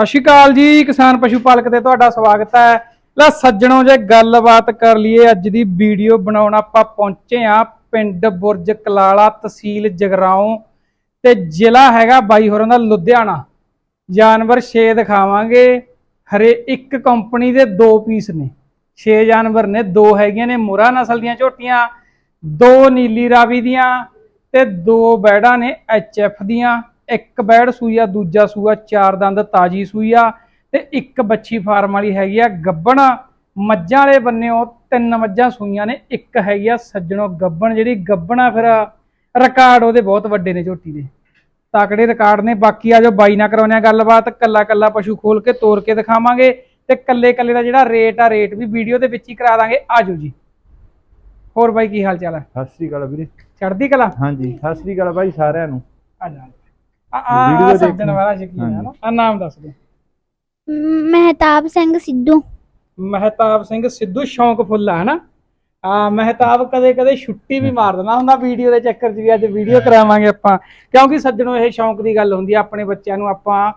ਸਤਿ ਸ਼੍ਰੀ ਅਕਾਲ ਜੀ, ਕਿਸਾਨ ਪਸ਼ੂ ਪਾਲਕ ਤੇ ਤੁਹਾਡਾ ਸਵਾਗਤ ਹੈ। ਲੈ ਸੱਜਣੋ, ਜੇ ਗੱਲਬਾਤ ਕਰ ਲਈਏ, ਅੱਜ ਦੀ ਵੀਡੀਓ ਬਣਾਉਣ ਆਪਾਂ ਪਹੁੰਚੇ ਆ ਪਿੰਡ ਬੁਰਜ ਕਲਾਲਾ ਤਹਿਸੀਲ ਜਗਰਾਉਂ ਤੇ ਜ਼ਿਲ੍ਹਾ ਹੈਗਾ ਬਾਈ ਹੋਰਾਂ ਦਾ ਲੁਧਿਆਣਾ। ਜਾਨਵਰ 6 ਦਿਖਾਵਾਂਗੇ। ਹਰੇ ਇੱਕ ਕੰਪਨੀ ਦੇ ਦੋ ਪੀਸ ਨੇ। 6 ਜਾਨਵਰ ਨੇ, ਦੋ ਹੈਗੀਆਂ ਨੇ ਮੁਰਾ ਨਸਲ ਦੀਆਂ ਝੋਟੀਆਂ, ਦੋ ਨੀਲੀ ਰਾਵੀ ਦੀਆਂ ਤੇ ਦੋ ਬੈੜਾਂ ਨੇ ਐਚਐਫ ਦੀਆਂ। ਇੱਕ ਬੈੜ ਸੂਈ ਆ ਦੂਜਾ ਸੂਆ ਚਾਰ ਦੰਦ ਤਾਜੀ ਸੂਈ ਆ ਤੇ ਇੱਕ ਬੱਚੀ ਫਾਰਮ ਵਾਲੀ ਹੈਗੀ ਆ ਗੱਬਣ। ਮੱਝਾਂ ਵਾਲੇ ਬੰਨਿਓ ਤਿੰਨ ਮੱਝਾਂ ਸੂਈਆਂ ਨੇ ਇੱਕ ਹੈਗੀ ਆ ਸੱਜਣੋ ਗੱਬਣ ਜਿਹੜੀ ਗੱਬਣਾ ਫਿਰ ਰਿਕਾਰਡ ਉਹਦੇ ਬਹੁਤ ਵੱਡੇ ਨੇ ਝੋਟੀ ਦੇ। ਤਕੜੇ ਰਿਕਾਰਡ ਨੇ? ਬਾਕੀ ਆ ਜੋ ਬਾਈ ਨਾਲ ਕਰਾਉਂਦੇ ਆ ਗੱਲਬਾਤ ਕੱਲਾ ਕੱਲਾ ਪਸ਼ੂ ਖੋਲ ਕੇ ਤੋੜ ਕੇ ਦਿਖਾਵਾਂਗੇ ਤੇ ਕੱਲੇ ਕੱਲੇ ਦਾ ਜਿਹੜਾ ਰੇਟ ਆ ਰੇਟ ਵੀ ਵੀਡੀਓ ਦੇ ਵਿੱਚ ਹੀ ਕਰਾ ਦਾਂਗੇ। ਆਜੋ ਜੀ। ਹੋਰ ਬਾਈ ਕੀ ਹਾਲ ਚਾਲ ਹੈ ਸਤਿ ਸ੍ਰੀ ਅਕਾਲ ਵੀਰੇ। ਚੜ੍ਹਦੀ ਕਲਾ? ਹਾਂਜੀ ਸਤਿ ਸ੍ਰੀ ਅਕਾਲ ਬਾਈ ਸਾਰਿਆਂ ਨੂੰ। ਆ ਜਾ। ਆ ਆ Video ਆ ਦੇਖਣ। ਸੱਜਣ ਵਾਲਾ ਸ਼ਕੀਨ ਹੈ ਨਾ? ਆ ਨਾਮ ਦੱਸ ਦੇ ਮਹਿਤਾਬ ਸਿੰਘ ਸਿੱਧੂ। ਮਹਿਤਾਬ ਸਿੰਘ ਸਿੱਧੂ ਸ਼ੌਂਕ ਫੁੱਲਾ ਹੈ ਨਾ ਆ ਮਹਿਤਾਬ ਕਦੇ ਕਦੇ ਛੁੱਟੀ ਵੀ ਮਾਰ ਦਿੰਦਾ ਹੁੰਦਾ ਵੀਡੀਓ ਦੇ ਚੱਕਰ 'ਚ ਵੀ ਅੱਜ ਵੀਡੀਓ ਕਰਾਵਾਂਗੇ ਆਪਾਂ। ਕਿਉਂਕਿ ਸੱਜਣੋ ਇਹ ਸ਼ੌਂਕ ਦੀ ਗੱਲ ਹੁੰਦੀ ਆ ਆਪਣੇ ਬੱਚਿਆਂ ਨੂੰ ਆਪਾਂ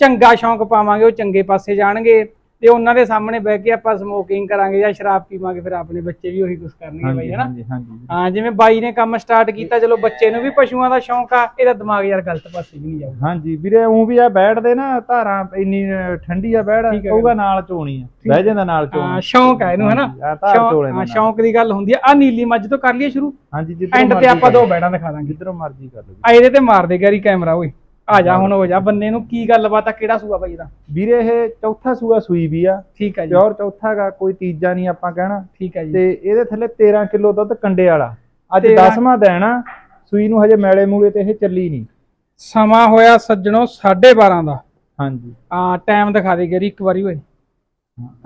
ਚੰਗਾ ਸ਼ੌਂਕ ਪਾਵਾਂਗੇ ਉਹ ਚੰਗੇ ਪਾਸੇ ਜਾਣਗੇ। ਤੇ ਉਹਨਾਂ ਦੇ ਸਾਹਮਣੇ ਬਹਿ ਕੇ ਆਪਾਂ ਸਮੋਕਿੰਗ ਕਰਾਂਗੇ ਜਾਂ ਸ਼ਰਾਬ ਪੀਵਾਂਗੇ ਫਿਰ ਆਪਣੇ ਬੱਚੇ ਵੀ ਉਹੀ ਕੁਝ ਕਰਨਗੇ ਬਾਈ ਹਾਂਜੀ ਹੈ ਨਾ ਹਾਂਜੀ ਹਾਂਜੀ। ਹਾਂ ਜਿਵੇਂ ਬਾਈ ਨੇ ਕੰਮ ਸਟਾਰਟ ਕੀਤਾ ਚਲੋ ਬੱਚੇ ਨੂੰ ਵੀ ਪਸ਼ੂਆਂ ਦਾ ਸ਼ੌਂਕ ਆ ਇਹਦਾ ਦਿਮਾਗ ਯਾਰ ਗਲਤ ਪਾਸੇ ਵੀ ਨਹੀਂ ਜਾਊਗਾ। ਹਾਂਜੀ ਵੀਰੇ ਉਹ ਵੀ ਆ ਬੈਠਦੇ ਨਾ ਧਾਰਾਂ ਇੰਨੀ ਠੰਡੀ ਆ ਹੈ। ਉਹਗਾ ਨਾਲ ਚੋਣੀ ਆ ਬਹਿ ਜਾਂਦਾ ਨਾਲ ਹਾਂ ਚੋਣੀ ਸ਼ੌਂਕ ਆ ਇਹਨੂੰ ਹੈ ਨਾ ਹਾਂਜੀ, ਆਹ ਧਾਰ ਸ਼ੌਂਕ- ਦਾ ਹਾਂ, ਨਾਲ। ਸ਼ੌਂਕ ਦੀ ਗੱਲ ਹੁੰਦੀ ਆ। ਆ ਨੀਲੀ ਮੱਝ ਤੋਂ ਕਰ ਲਈਏ ਸ਼ੁਰੂ। ਹਾਂਜੀ ਜਿੱਧਰੋਂ ਐਂਡ ਤੇ ਆਪਾਂ ਦੋ ਬੈੜਾਂ ਦਿਖਾ ਦਾਂਗੇ। ਜਿੱਧਰੋਂ ਮਰਜ਼ੀ ਕਰ ਲਓ ਆ ਇਹਦੇ ਤੇ ਮਾਰ ਦੇ ਗੈਰੀ ਕੈਮਰਾ ਓਏ। ਆ ਜਾ ਹੁਣ ਹੋ ਜਾ ਬੰਦੇ ਨੂੰ ਕੀ ਗੱਲਬਾਤ ਆ ਕਿਹੜਾ ਸੂਆ ਬਾਈ ਇਹਦਾ ਵੀਰੇ ਇਹ ਚੌਥਾ ਸੂਆ ਸੂਈ ਵੀ ਆ। ਠੀਕ ਹੈ ਜੀ। ਪਿਓਰ ਚੌਥਾ ਗਾ ਕੋਈ ਤੀਜਾ ਨਹੀਂ ਆਪਾਂ ਕਹਿਣਾ। ਠੀਕ ਹੈ ਜੀ। ਤੇ ਇਹਦੇ ਥੱਲੇ 13 ਕਿਲੋ ਦੁੱਧ ਕੰਡੇ ਵਾਲਾ। ਅੱਜ 13 10ਵਾਂ ਦਿਨ ਆ ਸੂਈ ਨੂੰ ਹਜੇ ਮੈਲੇ ਮੂਲੇ ਤੇ ਇਹ ਚੱਲੀ ਨਹੀਂ। ਸਮਾਂ ਹੋਇਆ ਸੱਜਣੋ 12:30 ਦਾ। ਹਾਂਜੀ। ਆ ਟਾਈਮ ਦਿਖਾ ਦੇ ਗੈਰੀ ਇੱਕ ਵਾਰੀ ਓਏ।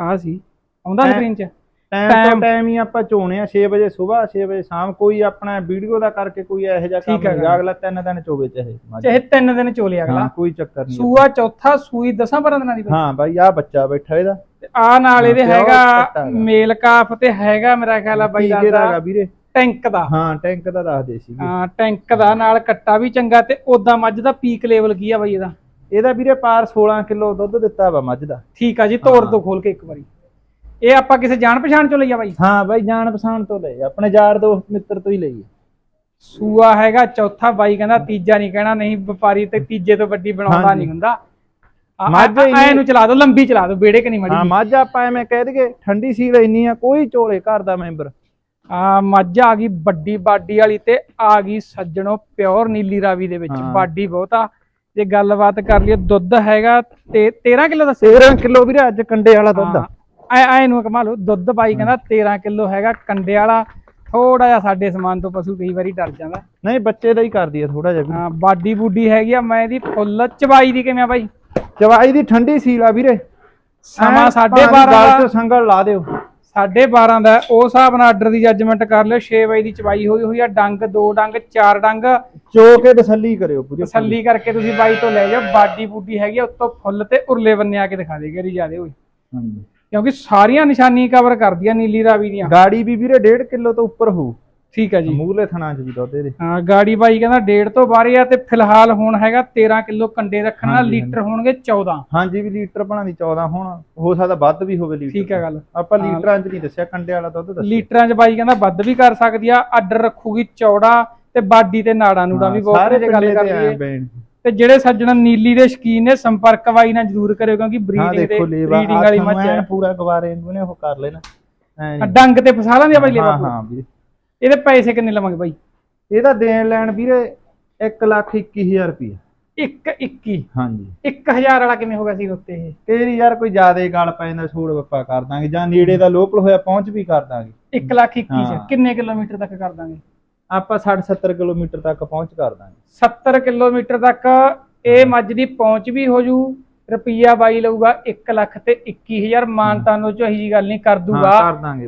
ਆ ਸੀ। ਆਉਂਦਾ ਸਕਰੀਨ 'ਚ? ਟਾਈਮ ਤੋਂ ਟਾਈਮ ਹੀ ਆਪਾਂ ਚੋਣੇ ਆ 6 ਵਜੇ ਸਵੇਰ 6 ਵਜੇ ਸ਼ਾਮ। ਕੋਈ ਆਪਣਾ ਵੀਡੀਓ ਦਾ ਕਰਕੇ ਕੋਈ ਇਹੋ ਜਿਹਾ ਕੰਮ ਨਹੀਂ। ਗੱਲ। ਅਗਲਾ ਤਿੰਨ ਦਿਨ ਚੋਵੇ ਚਾਹੇ। ਚਾਹੇ ਤਿੰਨ ਦਿਨ ਚੋਲੇ ਅਗਲਾ। ਕੋਈ ਚੱਕਰ ਨਹੀਂ। ਸੂਆ ਚੌਥਾ ਸੂਈ ਦਸਾਂ ਬਾਰਾਂ ਦਿਨਾਂ ਦੀ ਹਾਂ ਬਾਈ ਆ ਬੱਚਾ ਬੈਠਾ ਇਹਦਾ। ਆ ਨਾਲ ਇਹਦੇ ਹੈਗਾ। ਮੇਲ ਕਾਫ ਤੇ ਹੈਗਾ ਮੇਰਾ ਖਿਆਲ ਆ ਬਾਈ ਦਾ। ਹੈਗਾ ਦਾ ਵੀਰੇ? ਟੈਂਕ ਦਾ। ਹਾਂ ਟੈਂਕ ਦਾ ਦੱਸਦੇ ਸੀਗੇ ਹਾਂ ਟੈਂਕ ਦਾ ਨਾਲ ਕੱਟਾ ਵੀ ਚੰਗਾ ਤੇ ਉਦਾਂ ਮੱਝ ਦਾ ਪੀਕ ਲੈਵਲ ਕੀ ਆ ਬਾਈ ਇਹਦਾ? ਇਹਦਾ ਵੀਰੇ ਪਾਰ 16 ਕਿਲੋ ਦੁੱਧ ਦਿੱਤਾ ਵਾ ਮੱਝ ਦਾ। ਠੀਕ ਆ ਜੀ ਤੋੜ। ਤੋਂ ਖੋਲ ਕੇ ਇੱਕ ਵਾਰੀ। ਇਹ ਆਪਾਂ ਕਿਸੇ ਜਾਣ ਪਛਾਣ ਚੋਂ ਲਈ ਆ ਬਾਈ? ਹਾਂ ਬਾਈ ਜਾਣ ਪਛਾਣ ਤੋਂ ਲਏ ਆਪਣੇ ਯਾਰ ਦੋਸਤ ਮਿੱਤਰ ਤੋਂ ਹੀ ਲਈ ਸੂਆ ਹੈਗਾ ਚੌਥਾ ਬਾਈ ਕਹਿੰਦਾ ਤੀਜਾ ਨਹੀਂ ਕਹਿਣਾ ਨਹੀਂ ਵਪਾਰੀ ਤੇ ਤੀਜੇ ਤੋਂ ਵੱਡੀ ਬਣਾਉਂਦਾ। ਨਹੀਂ ਹੁੰਦਾ। ਮੱਝ ਐ ਨੂੰ ਚਲਾ ਦੋ ਲੰਬੀ ਚਲਾ ਦੋ ਬੇੜੇ ਕਿ ਨਹੀਂ ਹਾਂ ਮੜੀ ਮੱਝ ਆਪਾਂ ਐਵੇਂ ਕਹਿ ਦਈਏ ਠੰਡੀ ਸੀਲ ਇੰਨੀ ਆ ਕੋਈ ਝੋਲੇ ਘਰ ਦਾ ਮੈਂਬਰ। ਆ ਮੱਝ ਆ ਗਈ ਵੱਡੀ ਬਾਡੀ ਵਾਲੀ ਤੇ ਆ ਗਈ ਸੱਜਣੋ ਪਿਓਰ ਨੀਲੀ ਰਾਵੀ ਦੇ ਵਿੱਚ। ਬਾਡੀ ਬਹੁਤ ਆ। ਜੇ ਗੱਲਬਾਤ ਕਰ ਲਈਏ ਦੁੱਧ ਹੈਗਾ ਤੇ 13 ਕਿਲੋ ਦਾ 13 ਕਿਲੋ ਵੀਰੇ ਅੱਜ ਕੰਡੇ ਵਾਲਾ ਦੁੱਧ ਆ। ਐ ਐ ਨੂੰ ਕਮਾ ਲਓ। ਦੁੱਧ ਬਾਈ ਕਹਿੰਦਾ 13 ਕਿਲੋ ਹੈਗਾ ਕੰਡੇ ਵਾਲਾ। ਥੋੜਾ ਜਿਹਾ ਸਾਡੇ ਸਮਾਨ ਤੋਂ ਪਸ਼ੂ ਕਈ ਵਾਰੀ ਡਰ ਜਾਂਦਾ। ਨਹੀਂ ਬੱਚੇ ਦਾ ਹੀ ਕਰਦੀ ਆ ਥੋੜਾ ਜਿਹਾ ਹਾਂ ਬਾਡੀ ਬੂਡੀ ਹੈਗੀ ਆ ਮੈਂ ਇਹਦੀ ਫੁੱਲ ਚਬਾਈ ਦੀ ਕਿਵੇਂ ਆ ਬਾਈ? ਚਵਾਈ ਦੀ ਠੰਡੀ ਸੀਲ ਆ ਵੀਰੇ। ਸਮਾਂ ਐਂ ਸਾਢੇ ਭਾਵੇਂ ਬਾਰਾਂ ਗਲ ਦਾ- ਚ ਸੰਗਲ ਲਾ ਦਿਓ। ਸਾਢੇ 12 ਦਾ। ਹੈ, ਉਸ ਹਿਸਾਬ ਨਾਲ ਆਰਡਰ ਦੀ ਜੱਜਮੈਂਟ ਕਰ ਲਿਓ। 6 ਵਜੇ ਦੀ ਚਬਾਈ ਹੋਈ ਹੋਈ ਆ ਡੰਗ ਦੋ ਡੰਗ ਚਾਰ ਡੰਗ। ਚੋ ਕੇ ਤਸੱਲੀ ਕਰਿਓ ਪੂਰੀ ਤਸੱਲੀ ਕਰਕੇ ਤੁਸੀਂ ਬਾਈ ਤੋਂ ਲੈ ਜਾਓ। ਬਾਡੀ ਬੂਡੀ ਹੈਗੀ ਆ, ਉੱਤੋਂ ਫੁੱਲ ਤੇ ਉਰਲੇ ਬੰਨੇ ਆ ਕੇ ਦਿਖਾ ਦੇ ਗਰੀ ਜਿਆਦੇ ਹੋਈ। ਹਾਂਜੀ। ਕਿਉਂਕਿ ਸਾਰੀਆਂ ਨਿਸ਼ਾਨੀ ਕਵਰ ਕਰਦੀਆਂ ਨੀਲੀ ਰਾਵੀ ਦੀਆਂ। ਗਾੜੀ ਵੀ ਵੀਰੇ 1.5 ਕਿਲੋ ਤੋਂ ਉੱਪਰ ਹੋਊ। ਠੀਕ ਹੈ ਜੀ। ਮੂਲੇ ਥਣਾ ਚ ਵੀ ਦੁੱਧ ਇਹਦੇ। ਹਾਂ ਗਾੜੀ ਬਾਈ ਕਹਿੰਦਾ ਡੇਢ ਤੋਂ ਬਾਰੇ ਆ ਤੇ ਫਿਲਹਾਲ ਹੁਣ ਹੈਗਾ 13 ਕਿਲੋ ਕੰਡੇ ਰੱਖਣਾ ਲੀਟਰ ਹੋਣਗੇ 14 ਹਾਂਜੀ ਵੀ ਲੀਟਰ ਬਣਾ ਦੀ 14 ਹੁਣ ਹੋ ਸਕਦਾ ਵੱਧ ਵੀ ਹੋਵੇ ਲੀਟਰ। ਠੀਕ ਹੈ ਗੱਲ। ਆਪਾਂ ਲੀਟਰਾਂ ਚ ਨਹੀਂ ਦੱਸਿਆ ਕੰਡੇ ਵਾਲਾ ਦੁੱਧ ਦੱਸਿਆ। ਲੀਟਰਾਂ 'ਚ ਬਾਈ ਕਹਿੰਦਾ ਵੱਧ ਵੀ ਕਰ ਸਕਦੀ ਆ ਆਰਡਰ ਰੱਖੂਗੀ ਚੌੜਾ ਤੇ ਬਾਡੀ ਤੇ ਨਾੜਾਂ ਨੂੜਾਂ ਵੀ ਬਹੁਤ ਜੇ ਗੱਲ ਕਰ ਲਈਏ। ਤੇ ਜਿਹੜੇ ਸੱਜਣ ਨੀਲੀ ਦੇ ਸ਼ਕੀਨ ਨੇ ਸੰਪਰਕ ਬਾਈ ਨਾਲ ਜ਼ਰੂਰ ਕਰਿਓ ਕਿਉਂਕਿ ਬਰੀਡਿੰਗ ਲੇਵਾ ਬਰੀਡਿੰਗ ਵਾਲੀ ਮੱਝ ਹੈ। ਪੂਰਾ ਗਵਾਰੇ ਇਹਨੂੰ ਨੇ ਉਹ ਕਰ ਲੈਣਾ। ਨੀ। ਡੰਗ ਤੇ ਫਸਾ ਆ ਬਾਈ ਲੇਵਾ ਹਾਂ ਵੀਰੇ। ਇਹਦੇ ਪੈਸੇ ਕਿੰਨੇ ਲਵਾਂਗੇ ਬਾਈ? ਇਹਦਾ ਦੇਣ ਲੈਣ ਵੀਰੇ 1 ਲੱਖ 21000 ਰੁਪਏ 1 21 ਹਾਂਜੀ। 1000 ਵਾਲਾ ਕਿਵੇਂ ਹੋ ਗਿਆ ਸੀ ਉੱਤੇ ਇਹ? ਤੇਰੀ ਯਾਰ ਕੋਈ ਜ਼ਿਆਦਾ ਗੱਲ ਪੈ ਜਾਂਦਾ ਛੋੜ ਬੱਪਾ ਕਰ ਦਾਂਗੇ ਜਾਂ ਨੇੜੇ ਦਾ ਲੋਕਲ ਹੋਇਆ ਪਹੁੰਚ ਵੀ ਕਰ ਦਾਂਗੇ। 1 ਲੱਖ 21 ਚ ਹਾਂ। ਕਿੰਨੇ ਕਿਲੋਮੀਟਰ ਤੱਕ ਕਰ ਦਾਂਗੇ? ਆਪਾਂ 60 70 ਕਿਲੋਮੀਟਰ ਤੱਕ ਪਹੁੰਚ ਕਰ ਦਾਂਗੇ। 70 ਕਿਲੋਮੀਟਰ ਤੱਕ ਇਹ ਮੱਝ ਦੀ ਪਹੁੰਚ ਵੀ ਹੋ ਜੂ ਰੁਪਈਆ ਬਾਈ ਲਊਗਾ 1 ਲੱਖ ਤੇ 21000 ਮਾਨਤਾ ਨੂੰ ਚੋਹੀ ਜੀ ਗੱਲ ਨਹੀਂ ਕਰ ਦੂਗਾ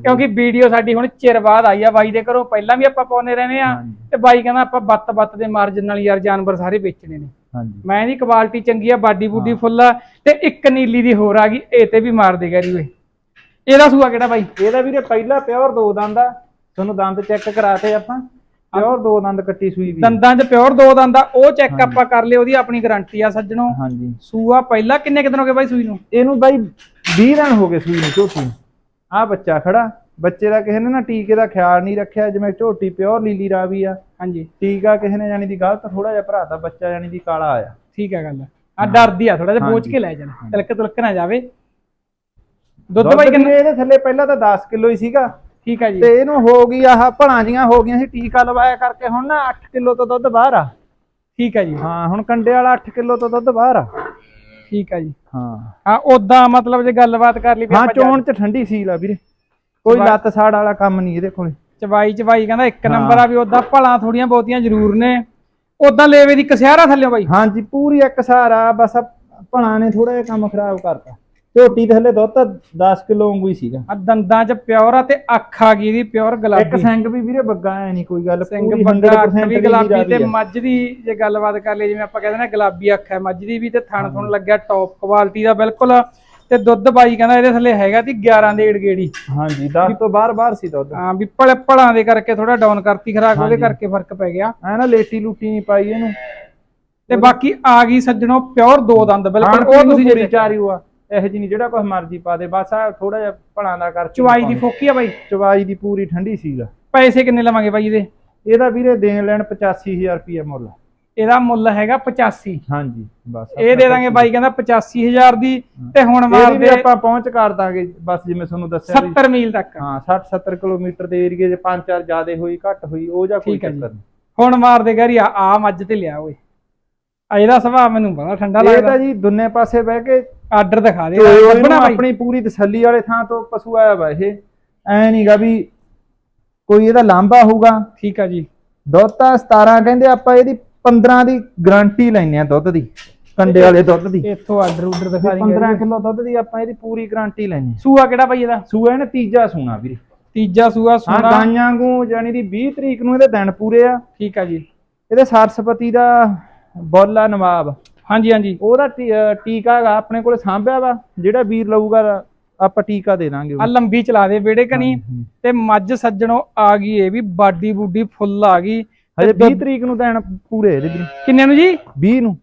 ਕਿਉਂਕਿ ਵੀਡੀਓ ਸਾਡੀ ਹੁਣ ਚਿਰ ਬਾਅਦ ਆਈ ਆ ਬਾਈ ਦੇ ਘਰੋਂ ਪਹਿਲਾਂ ਵੀ ਆਪਾਂ ਪਾਉਨੇ ਰਹਿੰਦੇ ਆ। ਤੇ ਬਾਈ ਕਹਿੰਦਾ ਆਪਾਂ ਬੱਤ ਬੱਤ ਦੇ ਮਾਰਜਨ ਨਾਲ ਯਾਰ ਜਾਨਵਰ ਸਾਰੇ ਵੇਚਣੇ ਨੇ। ਮੈਂ ਇਹਦੀ ਕੁਆਲਿਟੀ ਚੰਗੀ ਆ ਬਾਡੀ ਬੂਡੀ ਫੁੱਲ ਆ ਤੇ ਇੱਕ ਨੀਲੀ ਦੀ ਹੋਰ ਆ ਗਈ ਇਹ ਤੇ ਵੀ ਮਾਰ ਦੇਗਾ ਜੀ ਓਏ। ਇਹਦਾ ਸੂਆ ਕਿਹੜਾ ਬਾਈ? ਇਹਦਾ ਵੀਰੇ ਪਹਿਲਾ ਪਿਓਰ ਦੋ ਦੰਦ ਆ। ਤੁਹਾਨੂੰ ਦੰਦ ਚੈੱਕ ਕਰਾਤੇ ਆਪਾਂ। ਪਿਓਰ ਦੋ ਦੰਦ ਕੱਟੀ ਸੂਈ ਵੀ। ਦੰਦਾਂ 'ਚ ਪਿਓਰ ਦੋ ਦੰਦ ਆ ਉਹ ਚੈੱਕ ਆਪਾਂ ਕਰ ਲਿਓ ਉਹਦੀ ਆਪਣੀ ਗਾਰੰਟੀ ਆ ਸੱਜਣੋ। ਹਾਂਜੀ। ਸੂਆ ਪਹਿਲਾਂ ਕਿੰਨੇ ਕੁ ਦਿਨ ਹੋ ਗਏ ਬਾਈ ਸੂਈ ਨੂੰ? ਇਹਨੂੰ ਬਾਈ 20 ਦਿਨ ਹੋ ਗਏ ਸੂਈ ਨੂੰ ਝੋਟੀ ਆ ਬੱਚਾ ਖੜਾ ਬੱਚੇ ਦਾ ਕਿਸੇ ਨੇ ਨਾ ਟੀਕੇ ਦਾ ਖਿਆਲ ਨਹੀਂ ਰੱਖਿਆ ਜਿਵੇਂ ਝੋਟੀ ਪਿਓਰ ਲੀਲੀ ਰਾਵੀ ਆ। ਹਾਂਜੀ। ਟੀਕਾ ਕਿਸੇ ਨੇ ਜਾਨੀ ਦੀ ਗਲਤ ਥੋੜਾ ਜਿਹਾ ਭਰਾਤਾ ਬੱਚਾ ਜਾਨੀ ਦੀ ਕਾਲਾ ਆਇਆ। ਠੀਕ ਹੈ ਗੱਲ ਆ। ਡਰਦੀ ਆ ਥੋੜਾ ਜਿਹਾ ਬੋਝ। ਕੇ ਲੈ ਜਾਣਾ। ਤਿਲਕ ਤਿਲਕ ਨਾ ਜਾਵੇ। ਦੁੱਧ ਬਾਈ ਕਿੰਨੇ ਇਹਦੇ ਥੱਲੇ ਪਹਿਲਾਂ ਤਾਂ 10 ਕਿਲੋ ਹੀ ਸੀਗਾ। ਠੀਕ ਹੈ ਜੀ। ਤੇ ਇਹਨੂੰ ਹੋ ਗਈ ਆਹ ਭਲਾਂ ਜੀਆਂ ਹੋ ਗਈਆਂ ਸੀ ਟੀਕਾ ਲਵਾਇਆ ਕਰਕੇ ਹੁਣ ਨਾ 8 ਕਿਲੋ ਤੋਂ ਦੁੱਧ ਬਾਹਰ ਆ। ਠੀਕ ਹੈ ਜੀ। ਹਾਂ ਹੁਣ ਕੰਡੇ ਵਾਲਾ 8 ਕਿਲੋ ਤੋਂ ਦੁੱਧ ਬਾਹਰ ਆ। ਠੀਕ ਹੈ ਜੀ। ਹਾਂ। ਹਾਂ ਉਦਾਂ ਮਤਲਬ ਜੇ ਗੱਲਬਾਤ ਕਰ ਲਈ ਹਾਂ ਚੋਣ ਚ ਠੰਡੀ ਸੀਲ ਆ ਵੀਰੇ। ਕੋਈ ਲੱਤ ਸਾੜ ਵਾਲਾ ਕੰਮ ਨਹੀਂ ਇਹਦੇ ਕੋਲੇ। ਚਵਾਈ ਚਵਾਈ ਕਹਿੰਦਾ ਇੱਕ। ਨੰਬਰ ਆ ਵੀ ਉਦਾਂ ਭਲਾਂ ਥੋੜੀਆਂ ਬਹੁਤੀਆਂ ਜ਼ਰੂਰ ਨੇ। ਉਦਾਂ ਲੇਵੇ ਦੀ ਕਸਿਆਰਾ ਥੱਲੇ ਬਾਈ। ਹਾਂਜੀ ਪੂਰੀ ਇੱਕ ਸਹਾਰਾ ਬਸ ਭਲਾਂ ਨੇ ਥੋੜਾ ਜਿਹਾ ਕੰਮ ਖਰਾਬ ਕਰਤਾ। ਝੋਟੀ ਦੇ ਥੱਲੇ ਦੁੱਧ ਤਾਂ 10 ਕਿਲੋ ਵਾਂਗੂ ਹੀ ਸੀਗਾ। ਆ ਦੰਦਾਂ 'ਚ ਪਿਓਰ ਆ ਤੇ ਅੱਖ ਆ ਗਈ ਦੀ ਪਿਓਰ ਇੱਕ ਗੁਲਾਬੀ ਸਿੰਘ ਵੀ ਵੀਰੇ ਬੱਗਾ ਐ ਨਹੀਂ ਕੋਈ ਗੱਲ ਸਿੰਘ ਪੂਰੀ 100% ਵੀ ਗੁਲਾਬੀ ਤੇ। ਮੱਝ ਦੀ ਜੇ ਗੱਲਬਾਤ ਕਰ ਲਈ ਜਿਵੇਂ ਆਪਾਂ ਕਹਿੰਦੇ ਨੇ ਗੁਲਾਬੀ ਅੱਖ ਹੈ ਮੱਝ ਦੀ ਵੀ ਤੇ ਥਣ ਥੁਣ ਲੱਗਿਆ ਟੌਪ ਕੁਆਲਿਟੀ ਦਾ ਬਿਲਕੁਲ। ਤੇ ਦੁੱਧ ਬਾਈ ਕਹਿੰਦਾ ਇਹਦੇ ਥੱਲੇ ਹੈਗਾ ਤੀ 11 ਦੇ ਏੜਗੇੜੀ ਹਾਂਜੀ 10 ਤੋਂ ਬਾਹਰ ਬਾਹਰ ਸੀ ਦੁੱਧ। ਹਾਂ ਵੀ ਭਲੇ ਭਲਾਂ ਦੇ ਕਰਕੇ ਥੋੜਾ ਡਾਊਨ ਕਰਤੀ ਖਰਾਕ ਉਹਦੇ। ਕਰਕੇ ਫ਼ਰਕ ਪੈ ਗਿਆ। ਐ ਨਾ ਲੇਟੀ ਲੂਟੀ ਨਹੀਂ ਪਾਈ ਇਹਨੂੰ। ਤੇ ਬਾਕੀ ਆ ਗਈ ਸੱਜਣੋ ਪਿਓਰ ਦੋ ਦੰਦ ਬਿਲਕੁਲ ਉਹ ਤੁਸੀਂ ਪੂਰੀ ਜੇ ਚਾਰੀ ਹੋਆ ਇਹੋ ਜਿਹੀ ਨਹੀਂ ਜਿਹੜਾ ਕੁਝ ਮਰਜ਼ੀ ਪਾ ਦੇ ਬਸ ਆ ਥੋੜਾ ਜਿਹਾ ਭਲਾਂ ਦਾ ਕਰ ਚਵਾਈ ਦੀ ਫੋਕੀ ਆ ਬਾਈ? ਚਵਾਈ ਦੀ ਪੂਰੀ ਠੰਡੀ ਸੀਗਾ। ਪੈਸੇ ਕਿੰਨੇ ਲਵਾਂਗੇ ਬਾਈ ਇਹਦੇ? ਇਹਦਾ ਵੀਰੇ ਦੇਣ ਲੈਣ 85000 ਰੁਪਏ ਮੁੱਲ। ਇਹਦਾ ਮੁੱਲ ਹੈਗਾ 85 ਹਾਂਜੀ ਬਸ ਇਹ ਦੇ ਦਾਂਗੇ ਬਾਈ ਕਹਿੰਦਾ 85000 ਦੀ ਤੇ ਹੁਣ ਵੀ ਮਾਰਦੇ ਆਪਾਂ ਪਹੁੰਚ ਕਰ ਦਾਂਗੇ ਬਸ ਜਿਵੇਂ ਤੁਹਾਨੂੰ ਦੱਸਿਆ ਵੀ 70 ਮੀਲ ਤੱਕ। ਹਾਂ 60 70 ਕਿਲੋਮੀਟਰ ਦੇ ਏਰੀਏ 'ਚ 5-4 ਜ਼ਿਆਦੇ ਹੋਈ ਘੱਟ ਹੋਈ ਉਹ ਜਾਂ ਕੋਈ ਜੀ। ਚੱਕਰ ਨਹੀਂ। ਹੁਣ ਮਾਰਦੇ ਗਰੀ ਆ ਮੱਝ ਤੇ ਲਿਆ ਓਏ। ਇਹਦਾ ਸੁਭਾਅ ਮੈਨੂੰ ਬੜਾ ਠੰਡਾ ਇਹ ਤਾਂ ਲੱਗਦਾ। ਜੀ ਦੁੰਨੇ ਪਾਸੇ ਬਹਿ ਕੇ ਆਰਡਰ ਦਿਖਾ ਦੇ। ਲੱਭਣਾ ਆਪਣੀ ਪੂਰੀ ਤਸੱਲੀ ਵਾਲੇ ਥਾਂ ਤੋਂ ਪਸ਼ੂ ਆਇਆ ਵਾ ਇਹ। ਐ ਨਹੀਂਗਾ ਵੀ ਕੋਈ ਇਹਦਾ ਲਾਂਭਾ ਹੋਊਗਾ। ਠੀਕ ਆ ਜੀ। ਦੁੱਧ ਤਾਂ 17 ਕਹਿੰਦੇ ਆਪਾਂ ਇਹਦੀ 15 ਦੀ ਗਾਰੰਟੀ ਲੈਨੇ ਆ ਦੁੱਧ ਦੀ ਕੰਡੇ ਵਾਲੇ ਦੁੱਧ ਦੀ। ਇੱਥੋਂ ਆਰਡਰ ਉਡਰ ਦਿਖਾ 15 ਦੇ ਕਿਲੋ ਦੁੱਧ ਦੀ ਆਪਾਂ ਇਹਦੀ ਪੂਰੀ ਗਾਰੰਟੀ ਲੈਣੀ ਸੂਆ ਕਿਹੜਾ ਬਾਈ ਇਹਦਾ? ਸੂਆ ਇਹਨੇ ਤੀਜਾ ਸੂਣਾ ਵੀਰੇ। ਤੀਜਾ ਸੂਆ ਹਾਂ ਸੋਨਾ ਗਾਈਆਂ ਨੂੰ ਜਾਨੀ ਦੀ 20 ਤਰੀਕ ਨੂੰ ਇਹਦੇ ਦਿਨ ਪੂਰੇ ਆ। ਠੀਕ ਆ ਜੀ। ਇਹਦੇ ਸਰਸਪਤੀ ਦਾ ਬੋਲਾ ਨਵਾਬ। ਹਾਂਜੀ ਹਾਂਜੀ। ਉਹਦਾ ਟੀ- ਅਹ ਟੀਕਾ ਹੈਗਾ ਆਪਣੇ ਕੋਲੇ ਸਾਂਭਿਆ ਵਾ ਜਿਹੜਾ ਵੀਰ ਲਊਗਾ ਆਪਾਂ ਟੀਕਾ ਦੇ ਦਾਂਗੇ ਆ ਉਹਨੂੰ। ਲੰਬੀ ਚਲਾ ਦੇ ਵਿਹੜੇ ਕਨੀ ਹਾਂਜੀ। ਤੇ ਮੱਝ ਸੱਜਣੋ ਆ ਗਈ ਇਹ ਵੀ ਬਾਡੀ ਬੂਡੀ ਫੁੱਲ ਆ ਗਈ। ਹਜੇ ਤੇ 20 ਤਰੀਕ ਨੂੰ ਦਿਨ ਪੂਰੇ ਇਹਦੇ ਵੀਰੇ ਕਿੰਨੇ ਨੂੰ ਜੀ? 20 ਨੂੰ।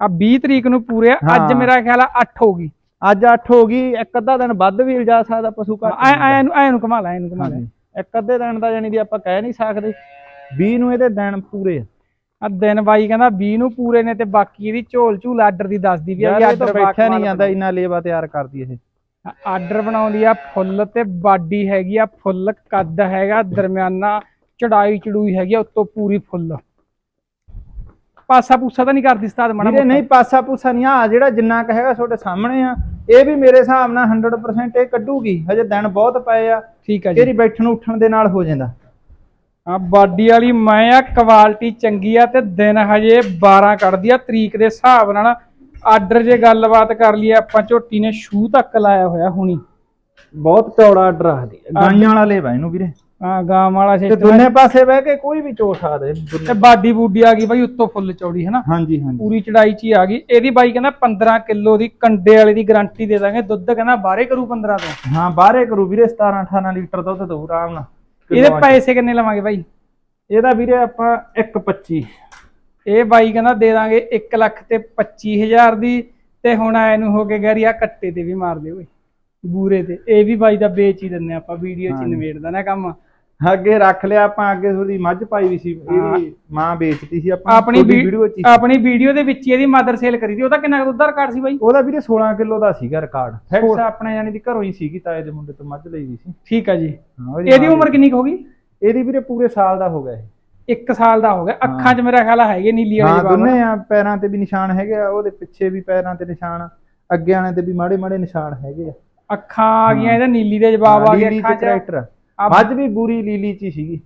ਆ 20 ਤਰੀਕ ਨੂੰ ਪੂਰੇ ਆ। ਅੱਜ ਹਾਂ। ਮੇਰਾ ਖਿਆਲ ਆ 8 ਹੋ ਗਈ। ਅੱਜ 8 ਹੋ ਗਈ ਇੱਕ ਅੱਧਾ ਦਿਨ ਵੱਧ ਵੀ ਲਿਜਾ ਸਕਦਾ ਪਸ਼ੂ ਘੱਟ ਐ ਐ ਨੂੰ ਐ ਨੂੰ ਕਮਾ ਲੈ ਇਹਨੂੰ ਕਮਾ ਲੈ। ਹਾਂਜੀ। ਇੱਕ ਅੱਧੇ ਦਿਨ ਦਾ ਜਾਨੀ ਦੀ ਆਪਾਂ ਕਹਿ ਨਹੀਂ ਸਕਦੇ। 20 ਨੂੰ ਇਹਦੇ ਦਿਨ ਪੂਰੇ ਆ। ਆ ਦਿਨ ਬਾਈ ਕਹਿੰਦਾ 20 ਨੂੰ ਪੂਰੇ ਨੇ ਤੇ ਬਾਕੀ ਇਹਦੀ ਝੋਲ ਝੂਲ ਆਰਡਰ ਦੀ ਦੱਸਦੀ ਵੀ ਆ ਵੀ ਆਰਡਰ ਬੈਠਿਆ ਨਹੀਂ ਜਾਂਦਾ ਇੰਨਾ ਲੇਵਾ ਤਿਆਰ ਕਰਦੀ ਇਹ। ਆਰਡਰ ਬਣਾਉਂਦੀ ਆ ਫੁੱਲ ਤੇ ਬਾਡੀ ਹੈਗੀ ਆ ਫੁੱਲ ਕੱਦ ਹੈਗਾ ਦਰਮਿਆਨਾ ਚੜਾਈ ਚੜੂਈ ਹੈਗੀ ਆ ਉੱਤੋਂ ਪੂਰੀ ਫੁੱਲ। ਪਾਸਾ ਪੂਸਾ ਤਾਂ ਨਹੀਂ ਕਰਦੀ ਸਤਾਦ ਮਾੜਾ ਵੀਰੇ? ਨਹੀਂ ਪਾਸਾ ਪੂਸਾ ਨਹੀਂ ਆ ਜਿਹੜਾ ਜਿੰਨਾ ਕੁ ਹੈਗਾ ਤੁਹਾਡੇ ਸਾਹਮਣੇ ਆ ਇਹ ਵੀ ਮੇਰੇ ਹਿਸਾਬ ਨਾਲ 100% ਇਹ ਕੱਢੂਗੀ। ਹਜੇ ਦਿਨ ਬਹੁਤ ਪਏ ਆ। ਠੀਕ ਆ ਜੀ। ਇਹਦੀ ਬੈਠਣ ਉੱਠਣ ਦੇ ਨਾਲ ਹੋ ਜਾਂਦਾ। ਆ ਬਾਡੀ ਵਾਲੀ ਮੈਂ ਆ ਕੁਆਲਿਟੀ ਚੰਗੀ ਆ ਤੇ ਦਿਨ ਹਜੇ 12 ਕੱਢਦੀ ਆ ਤਰੀਕ ਦੇ ਹਿਸਾਬ ਨਾਲ ਆਰਡਰ ਜੇ ਗੱਲਬਾਤ ਕਰ ਲਈਏ ਆਪਾਂ ਝੋਟੀ ਨੇ ਸ਼ੂ ਤੱਕ ਲਾਇਆ ਹੋਇਆ ਹੁਣੀ। ਬਹੁਤ ਚੌੜਾ ਆਰਡਰ ਆਖਦੀ ਗਾਈਆਂ ਵਾਲਾ ਲੇਵਾ ਇਹਨੂੰ ਵੀਰੇ। ਆ ਗਾਂ ਵਾਲਾ ਤੇ ਸਿਸਟਮ ਦੋਨੇ ਪਾਸੇ ਬਹਿ ਕੇ ਕੋਈ ਵੀ ਚੋ ਸਕਦਾ ਇਹ। ਤੇ ਬਾਡੀ ਬੂਡੀ ਆ ਗਈ ਬਾਈ ਉੱਤੋਂ ਫੁੱਲ ਚੌੜੀ ਹੈ ਨਾ? ਹਾਂਜੀ ਹਾਂਜੀ। ਪੂਰੀ ਚੜਾਈ ਚ ਹੀ ਆ ਗਈ। ਇਹਦੀ ਬਾਈ ਕਹਿੰਦਾ 15 ਕਿਲੋ ਦੀ ਕੰਡੇ ਵਾਲੇ ਦੀ ਗਾਰੰਟੀ ਦੇ ਦਾਂਗੇ। ਦੁੱਧ ਕਹਿੰਦਾ ਬਾਹਰੇ ਕਰੂ 15 ਤੋਂ। ਹਾਂ ਬਾਹਰੇ ਕਰੂ ਵੀਰੇ 17 18 ਲੀਟਰ ਦੁੱਧ ਦਊ ਆਰਾਮ ਨਾਲ। ਇਹਦੇ ਪੈਸੇ ਕਿੰਨੇ ਲਵਾਂਗੇ ਬਾਈ? ਇਹਦਾ ਵੀਰੇ ਆਪਾਂ 125 ਇਹ ਬਾਈ ਕਹਿੰਦਾ ਦੇ ਦਾਂਗੇ 1 ਲੱਖ ਤੇ 25000 ਦੀ ਤੇ ਹੁਣ ਐ ਨੂੰ ਹੋ ਕੇ ਗੈਰੀ ਆ ਕੱਟੇ ਤੇ ਵੀ ਮਾਰ ਦੇ ਓਏ। ਬੂਰੇ ਤੇ। ਇਹ ਵੀ ਬਾਈ ਦਾ ਵੇਚ ਹੀ ਦਿੰਨੇ ਆਪਾਂ ਵੀਡੀਓ ਚ। ਨਵੇੜਦਾ ਨਾ ਕੰਮ। ਅੱਗੇ ਰੱਖ ਲਿਆ ਆਪਾਂ ਅੱਗੇ ਥੋੜੀ ਮੱਝ ਪਾਈ ਵੀ ਸੀ ਇਹਦੀ ਮਾਂ ਵੇਚਤੀ ਸੀ ਆਪਾਂ ਆਪਣੀ ਵੀਡੀਓ ਚ। ਆਪਣੀ ਵੀਡੀਓ ਦੇ ਵਿੱਚ ਇਹਦੀ ਮਦਰ ਸੇਲ ਕਰੀ ਦੀ ਉਹਦਾ ਕਿੰਨਾ ਕੁ ਦੁੱਧ ਦਾ ਰਿਕਾਰਡ ਸੀ ਬਾਈ? ਉਹਦਾ ਵੀਰੇ 16 ਕਿਲੋ ਦਾ ਸੀਗਾ ਰਿਕਾਰਡ ਫਿਕਸ। ਆਪਣੇ ਯਾਨੀ ਦੀ ਘਰੋਂ ਹੀ ਸੀਗੀ ਤਾਏ ਦੇ ਮੁੰਡੇ ਤੋਂ ਮੱਝ ਲਈ ਵੀ ਸੀ। ਠੀਕ ਆ ਜੀ। ਇਹਦੀ ਉਮਰ ਕਿੰਨੀ ਕੁ ਹੋ ਗਈ? ਇਹਦੀ ਵੀਰੇ ਪੂਰੇ ਸਾਲ ਦਾ ਹੋ ਗਿਆ ਇਹ। 1 ਸਾਲ ਦਾ ਹੋ ਗਿਆ। ਅੱਖਾਂ 'ਚ ਮੇਰਾ ਖਿਆਲ ਹੈਗੇ ਨੀਲੀ ਵਾਲੇ ਹਾਂ ਜਵਾਬ। ਦੋਨੇ ਆ ਪੈਰਾਂ ਤੇ ਵੀ ਨਿਸ਼ਾਨ ਹੈਗੇ ਆ ਉਹਦੇ ਪਿੱਛੇ ਵੀ ਪੈਰਾਂ ਤੇ ਨਿਸ਼ਾਨ ਅੱਗੇ ਵਾਲੇ ਤੇ ਵੀ ਮਾੜੇ ਮਾੜੇ ਨਿਸ਼ਾਨ ਹੈਗੇ ਆ। ਅੱਖਾਂ ਆ ਗਈਆਂ ਇਹਦੇ ਨੀਲੀ ਦੇ ਜਵਾਬ ਆ ਲੀਲੀ ਅੱਖਾਂ ਚ। ਮੱਝ ਵੀ ਬੂਰੀ ਲੀਲੀ ਚ ਹੀ ਸੀਗੀ।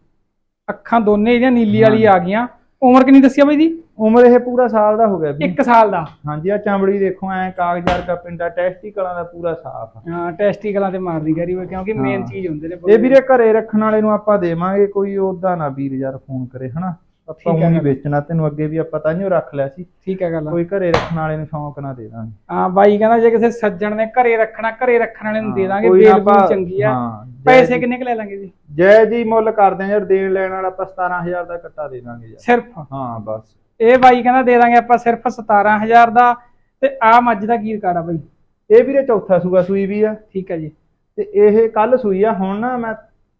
ਅੱਖਾਂ ਦੋਨੇ ਇਹਦੀਆਂ ਨੀਲੀ ਵਾਲੀ ਆ ਗਈਆਂ। ਉਮਰ ਕਿੰਨੀ ਦੱਸਿਆ ਬਾਈ ਦੀ ਉਮਰ ਇਹ ਪੂਰਾ ਸਾਲ ਦਾ ਹੋ ਗਿਆ ਵੀ 1 ਸਾਲ ਦਾ। ਹਾਂਜੀ ਆ ਚਮੜੀ ਦੇਖੋ ਐ ਕਾਗਜ਼ਾਰ ਦਾ ਪਿੰਡਾ ਟੈਸਟੀਕਲਾਂ ਦਾ ਪੂਰਾ ਸਾਫ਼ ਆ। ਹਾਂ ਟੈਸਟੀਕਲਾਂ ਤੇ ਮਾਰਦੀ ਗਰੀ ਹੋਈ ਕਿਉਂਕਿ ਮੇਨ। ਚੀਜ਼ ਹੁੰਦੇ ਨੇ ਇਹ ਵੀਰੇ ਘਰੇ ਰੱਖਣ ਵਾਲੇ ਨੂੰ ਆਪਾਂ ਦੇਵਾਂਗੇ ਕੋਈ ਉਦਾਂ ਨਾ ਵੀਰ ਯਾਰ ਫੋਨ ਕਰੇ ਹਨਾ? ਆਪਾਂ ਠੀਕ ਹੈ ਉਹ ਨਹੀਂ ਗੱਲ। ਵੇਚਣਾ ਤੈਨੂੰ ਅੱਗੇ ਵੀ ਆਪਾਂ ਤਾਂਹੀਓ ਰੱਖ ਲਿਆ ਸੀ। ਠੀਕ ਹੈ ਗੱਲ। ਕੋਈ ਘਰੇ ਰੱਖਣ ਵਾਲੇ ਨੂੰ ਸ਼ੌਂਕ ਨਾ ਦੇ ਦਾਂਗੇ। ਹਾਂ ਬਾਈ ਕਹਿੰਦਾ ਜੇ ਕਿਸੇ ਸੱਜਣ ਨੇ ਘਰੇ ਰੱਖਣਾ ਘਰੇ ਰੱਖਣ ਵਾਲੇ ਨੂੰ ਦੇ ਹਾਂ, ਦਾਂਗੇ ਕੋਈ ਨਾ ਬੇਲ ਬੂਲ ਆਪਾਂ- ਚੰਗੀ ਆ। ਹਾਂ, ਜੈ ਪੈਸੇ ਜੀ- ਕਿੰਨੇ ਕੁ ਲੈ ਲਾਂਗੇ ਜੀ? ਜੈ ਜੀ ਮੁੱਲ ਕਰਦੇ ਆ ਯਾਰ ਦੇਣ ਲੈਣ ਵਾਲਾ ਆਪਾਂ 17000 ਦਾ ਕੱਟਾ ਦੇ ਦਾਂਗੇ ਯਾਰ। ਸਿਰਫ? ਹਾਂ ਬਸ। ਇਹ ਬਾਈ ਕਹਿੰਦਾ ਦੇ ਦਾਂਗੇ ਆਪਾਂ ਸਿਰਫ 17000 ਦਾ ਤੇ ਆ ਮੱਝ ਦਾ ਕੀ ਰਿਕਾਰਡ ਆ ਬਾਈ। ਇਹ ਵੀਰੇ ਚੌਥਾ ਸੂਆ ਸੂਈ ਵੀ ਆ। ਠੀਕ ਹੈ ਜੀ। ਤੇ ਇਹ ਕੱਲ ਸੂਈ ਆ ਹੁਣ ਨਾ ਮੈਂ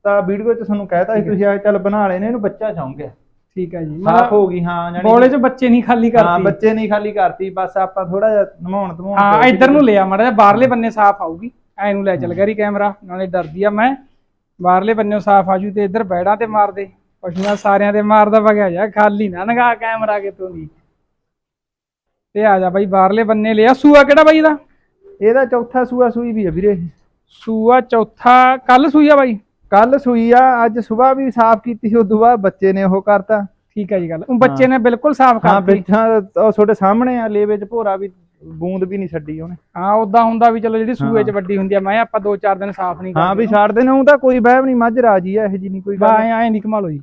ਤਾਂ ਵੀਡੀਓ 'ਚ ਤੁਹਾਨੂੰ ਕਹਿਤਾ ਸੀ ਹੈ। ਤੁਸੀਂ ਆ ਚੱਲ ਬਣਾ ਲੈਣੇ ਇਹਨੂੰ ਬੱਚਾ ਚਾਹੋਗੇ ਠੀਕ ਹੈ ਜੀ। ਸਾਫ਼ ਹੋ ਗਈ ਹਾਂ ਜਾਨੀ ਬੋਲੇ ਚ ਬੱਚੇ ਨਹੀਂ ਖਾਲੀ ਹਾਂ ਬੱਚੇ ਨਹੀਂ ਖਾਲੀ ਕਰਤੀ ਬਸ ਆਪਾਂ ਥੋੜਾ ਜਿਹਾ ਨਮਾਉਣ ਧਮਾਉਣ ਹਾਂ ਇੱਧਰ ਨੂੰ ਲਿਆ ਮਾੜਾ ਜਿਹਾ ਬਾਹਰਲੇ ਬੰਨੇ ਸਾਫ਼ ਆਊਗੀ। ਐ ਨੂੰ ਲੈ ਚੱਲ ਗਰੀ ਕੈਮਰਾ ਨਾਲੇ ਡਰਦੀ ਆ ਮੈਂ। ਬਾਹਰਲੇ ਬੰਨੇੋਂ ਸਾਫ਼ ਆਜੂ ਤੇ ਇੱਧਰ ਬੈੜਾਂ ਤੇ ਮਾਰ ਦੇ। ਪਸ਼ੂਆਂ ਸਾਰਿਆਂ ਤੇ ਮਾਰਦਾ ਵਗਿਆ ਜਾ ਖਾਲੀ ਨਾ ਨਗਾ ਕੈਮਰਾ ਕਿਤੋਂ ਦੀ। ਤੇ ਆ ਜਾ ਬਾਈ ਬਾਹਰਲੇ ਬੰਨੇ ਲਿਆ। ਸੂਆ ਕਿਹੜਾ ਬਾਈ ਦਾ ਇਹਦਾ ਚੌਥਾ ਸੂਆ ਸੂਈ ਵੀ ਆ ਵੀਰੇ। ਸੂਆ ਚੌਥਾ ਕੱਲ ਸੂਈ ਆ ਬਾਈ। ਕੱਲ ਸੂਈ ਆ ਅੱਜ ਸਵੇਰ ਵੀ ਸਾਫ਼ ਕੀਤੀ ਸੀ ਉਦੋਂ ਬਾਅਦ ਬੱਚੇ ਨੇ ਉਹ ਕਰਤਾ। ਠੀਕ ਹੈ ਜੀ ਗੱਲ। ਉਹ ਬੱਚੇ ਨੇ ਬਿਲਕੁਲ ਸਾਫ਼ ਹਾਂ ਕਰਤੀ। ਬੈਠਾ ਉਹ ਤੁਹਾਡੇ ਸਾਹਮਣੇ ਆ ਲੇਵੇ 'ਚ ਭੋਰਾ ਵੀ ਬੂੰਦ ਵੀ ਨਹੀਂ ਛੱਡੀ ਉਹਨੇ। ਹਾਂ ਉਦਾਂ ਹੁੰਦਾ ਵੀ ਚਲੋ ਜਿਹੜੀ ਸੂਏ ਚ। ਵੱਡੀ ਹੁੰਦੀ ਆ ਮੈਂ ਆਪਾਂ ਦੋ ਚਾਰ ਦਿਨ ਸਾਫ਼ ਨਹੀਂ ਹਾਂ ਵੀ ਛੱਡ ਦੇਣਾ ਉਹ ਤਾਂ ਕੋਈ ਵਹਿਮ ਨਹੀਂ ਮੱਝ ਰਾਜੀ ਆ ਇਹ ਜੀ ਨਹੀਂ ਕੋਈ ਗੱਲ। ਬਾਏ ਐ ਨਹੀਂ ਕਮਾਲੋ ਜੀ।